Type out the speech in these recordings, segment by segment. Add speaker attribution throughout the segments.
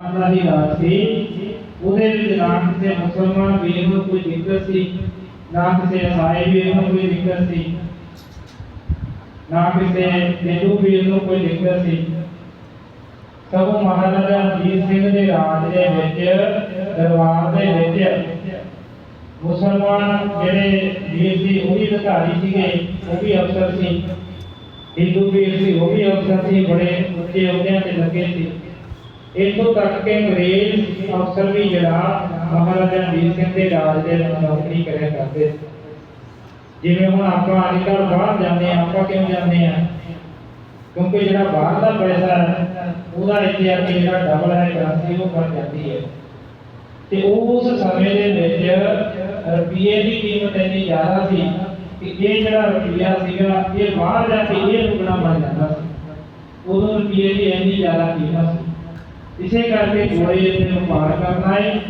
Speaker 1: ਦਾ ਹੀ ਰਾਜ ਸੀ। ਉਹਦੇ ਵਿੱਚ ਨਾ ਕਿਸੇ ਮੁਸਲਮਾਨ ਵੀਰ ਨੂੰ ਕੋਈ ਦਿੱਕਤ ਸੀ, ਨਾ ਕਿਸੇ ਈਸਾਈ ਵੀਰ ਨੂੰ ਕੋਈ ਦਿੱਕਤ ਸੀ, ਨਾ ਕਿਸੇ ਹਿੰਦੂ ਵੀਰ ਨੂੰ ਕੋਈ ਦਿੱਕਤ ਸੀ। ਸਗੋਂ ਮਹਾਰਾਜਾ ਰਣਜੀਤ ਸਿੰਘ ਦੇ ਰਾਜ ਦੇ ਵਿੱਚ, ਦਰਬਾਰ ਦੇ ਵਿੱਚ ਮੁਸਲਮਾਨ ਜਿਹੜੇ ਵੀਰ ਸੀ, ਉਹ ਵੀ ਅਧਿਕਾਰੀ ਸੀਗੇ, ਉਹ ਵੀ ਅਫਸਰ ਸੀ। ਹਿੰਦੂ ਵੀਰ ਸੀ, ਉਹ ਵੀ ਅਫਸਰ ਸੀ, ਬੜੇ ਉੱਚੇ ਅਹੁਦਿਆਂ ਤੇ ਲੱਗੇ ਸੀ। ਇੱਥੋਂ ਤੱਕ ਕਿ ਅੰਗਰੇਜ਼ ਅਫਸਰ ਵੀ ਜਿਹੜਾ ਮਹਾਰਾਜਾ ਰਣਜੀਤ ਸਿੰਘ ਦੇ ਰਾਜ ਦੇ ਨੌਕਰੀ ਕਰਿਆ ਕਰਦੇ ਜਿਵੇਂ ਹੁਣ ਆਪਾਂ ਅੱਜ ਬਾਹਰ ਜਾਂਦੇ ਆ ਆਪਾਂ ਕਿਉਂ ਜਾਂਦੇ ਆ ਕਿਉਂਕਿ ਜਿਹੜਾ ਬਾਹਰ ਦਾ ਪੈਸਾ ਹੈ, ਉਹਦਾ ਇੱਥੇ ਆ ਕੇ ਜਿਹੜਾ ਡਬਲ ਹੈ ਕਰੰਸੀ ਉਹ ਬਣ ਜਾਂਦੀ ਹੈ। ਤੇ ਉਸ ਸਮੇਂ ਦੇ ਵਿੱਚ ਰੁਪਈਏ ਦੀ ਕੀਮਤ ਇੰਨੀ ਜ਼ਿਆਦਾ ਸੀ ਕਿ ਇਹ ਜਿਹੜਾ ਰੁਪਈਆ ਸੀਗਾ, ਇਹ ਬਾਹਰ ਜਾ ਕੇ ਇਹ ਰੁਕਣਾ ਬਣ ਜਾਂਦਾ ਸੀ। ਉਦੋਂ ਰੁਪਈਏ ਦੀ ਇੰਨੀ ਜ਼ਿਆਦਾ ਕੀਮਤ ਸੀ। ਇਸੇ ਕਰਕੇ ਜੋੜੇ ਦੇ ਵਪਾਰ ਕਰਨਾ ਹੈ।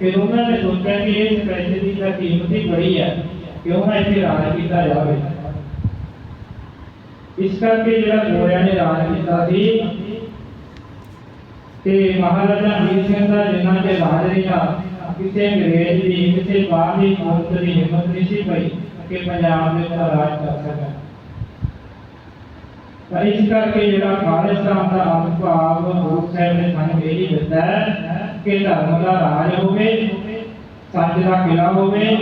Speaker 1: ਫਿਰ ਉਹਨਾਂ ਨੇ ਸੋਚਿਆ ਕਿ ਇਸ ਪੈਸੇ ਦੀ ਕੀਮਤ ਹੀ ਬੜੀ ਹੈ। ਕਿਉਂ ਨਾ ਇੱਥੇ ਰਾਜ ਕੀਤਾ ਜਾਵੇ। ਇਸ ਕਰਕੇ ਜਿਹੜਾ ਗੋਰਿਆਂ ਨੇ ਰਾਜ ਕੀਤਾ ਸੀ ਤੇ ਮਹਾਰਾਜਾ ਰਣਜੀਤ ਸਿੰਘ ਦਾ ਜਿੰਨਾ ਤੇ ਰਾਜ ਰਿਹਾ ਕਿਸੇ ਅੰਗਰੇਜ਼ ਦੀ, ਕਿਸੇ ਬਾਹਰਲੀ ਕੌਮ ਦੀ ਹਿੰਮਤ ਨਹੀਂ ਸੀ ਪਈ ਕਿ ਪੰਜਾਬ ਦੇ ਉੱਤੇ ਰਾਜ ਕਰ ਸਕਣ। ਤਾਂ ਇਸ ਕਰਕੇ ਜਿਹੜਾ ਖਾਲਿਸਤਾਨ ਦਾ ਅਨੁਭਵ ਗੁਰੂ ਸਾਹਿਬ ਨੇ ਸਾਨੂੰ ਇਹ ਹੀ ਦਿੱਤਾ ਹੈ ਕਿ ਧਰਮ ਦਾ ਰਾਜ ਹੋਵੇ, ਸੱਚ ਦਾ ਕਿਲਾ ਹੋਵੇ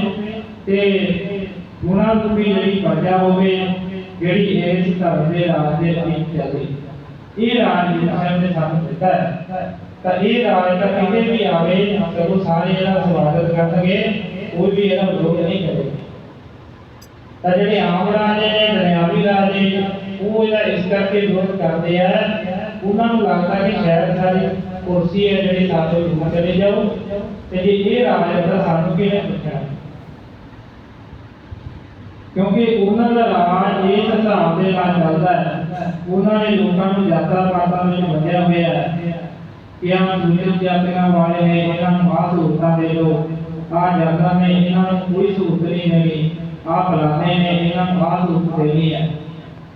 Speaker 1: ਤੇ ਗੁਣਾ ਰੂਪੀ ਜਿਹੜੀ ਪ੍ਰਜਾ ਹੋਵੇ, ਜਿਹੜੀ ਇਸ ਧਰਮ ਦੇ ਰਾਜ ਦੇ ਅਧੀਨ ਚੱਲੇ। ਇਹ ਰਾਜ ਗੁਰੂ ਸਾਹਿਬ ਨੇ ਸਾਨੂੰ ਦਿੱਤਾ ਹੈ। ਤਾਂ ਇਹ ਰਾਜ ਤਾਂ ਕਿਤੇ ਵੀ ਆਵੇ ਸਗੋਂ ਸਾਰੇ ਇਹਦਾ ਸਵਾਗਤ ਕਰਨਗੇ, ਕੋਈ ਵੀ ਇਹਦਾ ਵਿਰੋਧ ਨਹੀਂ ਕਰੇਗਾ। ਤਾਂ ਜਿਹੜੇ ਆਮ ਰਾਜੇ ਨੇ ਦੁਨਿਆਵੀ ਰਾਜੇ ਉਹ ਇਹਦਾ ਇਸ ਕਰਕੇ ਵਿਰੋਧ ਕਰਦੇ ਆ, ਉਹਨਾਂ ਨੂੰ ਲੱਗਦਾ ਕਿ ਸ਼ਾਇਦ ਸਾਡੀ ਕੁਰਸੀ ਹੈ ਜਿਹੜੀ ਸਾਡੇ ਨੂੰ ਚਲੇ ਜਾਓ ਤੇ ਜੇ ਇਹ ਰਾਜ ਹੈ ਤਾਂ ਸਾਨੂੰ ਕਿਹਨੇ ਪੁੱਛਣਾ ਕਿਉਂਕਿ ਉਹਨਾਂ ਦਾ ਰਾਜ ਇਸ ਹਿਸਾਬ ਦੇ ਨਾਲ ਚੱਲਦਾ ਹੈ। ਉਹਨਾਂ ਨੇ ਲੋਕਾਂ ਨੂੰ ਯਾਤਰਾ ਪਾਤਾਂ ਵਿੱਚ ਵੰਡਿਆ ਹੋਇਆ ਹੈ। ਕਿ ਆਹ ਦੂਜੇ ਜਾਤੀਆਂ ਵਾਲੇ ਨੇ ਇਹਨਾਂ ਨੂੰ ਆਹ ਸਹੂਲਤਾਂ ਦੇ ਦਿਓ। ਆਹ ਜਾਤਾਂ ਨੇ ਇਹਨਾਂ ਨੂੰ ਕੋਈ ਸਹੂਲਤ ਨਹੀਂ ਮਿਲੀ। ਆਹ ਫਲਾਣੇ ਨੇ ਇਹਨਾਂ ਨੂੰ ਆਹ ਸਹੂਲਤ ਦੇਣੀ ਹੈ।